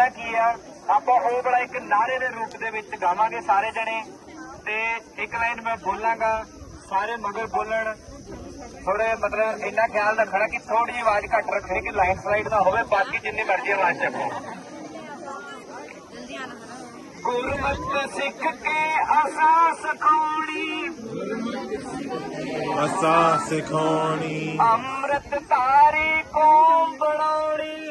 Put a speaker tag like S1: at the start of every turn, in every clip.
S1: ਕਰਨਾ ਕੀ ਆ? ਆਪਾਂ ਉਹ ਬੜਾ ਇੱਕ ਨਾਰੇ ਦੇ ਰੂਪ ਦੇ ਵਿੱਚ ਗਾਵਾਂਗੇ ਸਾਰੇ ਜਣੇ। ਤੇ ਇੱਕ ਲਾਈਨ ਮੈਂ ਬੋਲਾਂਗਾ ਸਾਰੇ ਮਗਰ ਬੋਲਣ। ਥੋੜੇ ਮਤਲਬ ਇੰਨਾ ਖਿਆਲ ਰੱਖਣਾ ਕਿ ਥੋੜੀ ਜਿਹੀ ਆਵਾਜ਼ ਘੱਟ ਰੱਖਣੀ ਕਿ ਲਾਈਨ ਸਲਾਈਡ ਨਾ ਹੋਵੇ ਬਾਕੀ ਜਿੰਨੀ ਮਰਜ਼ੀ ਆਵਾਜ਼ ਚੱਕੋ। ਗੁਰਮਤ ਸਿੱਖ ਕੇ ਆਸਾਂ ਸਖਾਉਣੀ।
S2: ਅਸਾ ਸਿਖਾਉਣੀ।
S1: ਅੰਮ੍ਰਿਤ ਧਾਰੀ ਕੌਮ ਬਣਾਉਣੀ।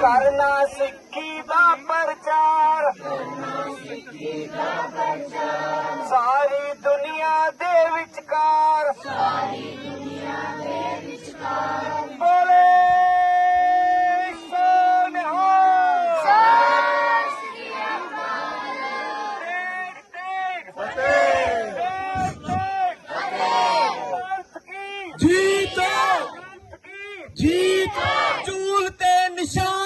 S1: ਕਰਨਾ ਸਿੱਖੀ ਦਾ ਪ੍ਰਚਾਰ। ਸਾਰੀ ਦੁਨੀਆ ਦੇ ਵਿਚਕਾਰ। ਬੋਲੇ ਸੋ ਨਿਹਾਲ ਤੇਗ ਤੇਗ ਤੇਗ ਤੇਗ ਪੰਥ ਕੀ?
S2: ਜੀਤ। ਜੀਤ।
S1: ਚੂਲ ਤੇ ਨਿਸ਼ਾਨ।